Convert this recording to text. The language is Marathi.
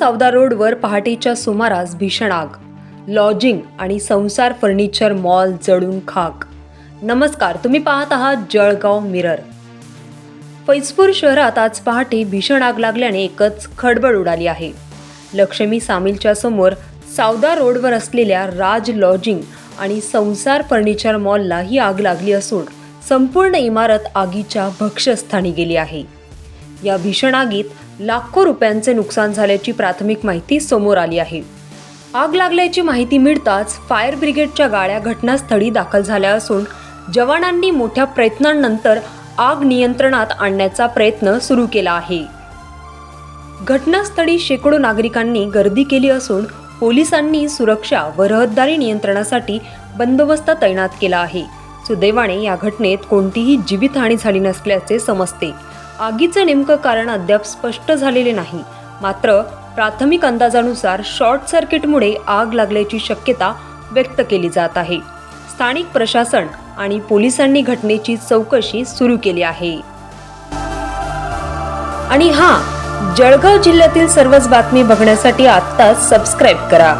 सावदा रोडवर पहाटेच्या सुमारास भीषण आग. लॉजिंग आणि संसार फर्निचर मॉल जळून खाक. नमस्कार तुम्ही पाहत आहात जळगाव मिरर. फैजपूर शहरात आज पहाटे भीषण आग लागल्याने एकच खडबड उडाली आहे. लक्ष्मी सामीलच्या समोर सावदा रोडवर असलेल्या राज लॉजिंग आणि संसार फर्निचर मॉलला ही आग लागली असून संपूर्ण इमारत आगीच्या भक्ष्यस्थानी गेली आहे. या भीषण आगीत लाखो रुपयांचे नुकसान झाल्याची प्राथमिक माहिती समोर आली आहे. आग लागल्याची माहिती मिळताच फायर ब्रिगेडच्या गाड्या घटनास्थळी दाखल झाल्या असून जवानांनी मोठ्या प्रयत्नांनंतर आग नियंत्रणात आणण्याचा प्रयत्न सुरू केला आहे. घटनास्थळी शेकडो नागरिकांनी गर्दी केली असून पोलिसांनी सुरक्षा व रहदारी नियंत्रणासाठी बंदोबस्त तैनात केला आहे. सुदैवाने या घटनेत कोणतीही जीवितहानी झाली नसल्याचे समजते. आगीचं नेमकं कारण अद्याप स्पष्ट झालेले नाही. मात्र प्राथमिक अंदाजानुसार शॉर्ट सर्किटमुळे आग लागल्याची शक्यता व्यक्त केली जात आहे. स्थानिक प्रशासन आणि पोलिसांनी घटनेची चौकशी सुरू केली आहे. आणि हां जळगाव जिल्ह्यातील सर्वच बातमी बघण्यासाठी आत्ताच सबस्क्राईब करा.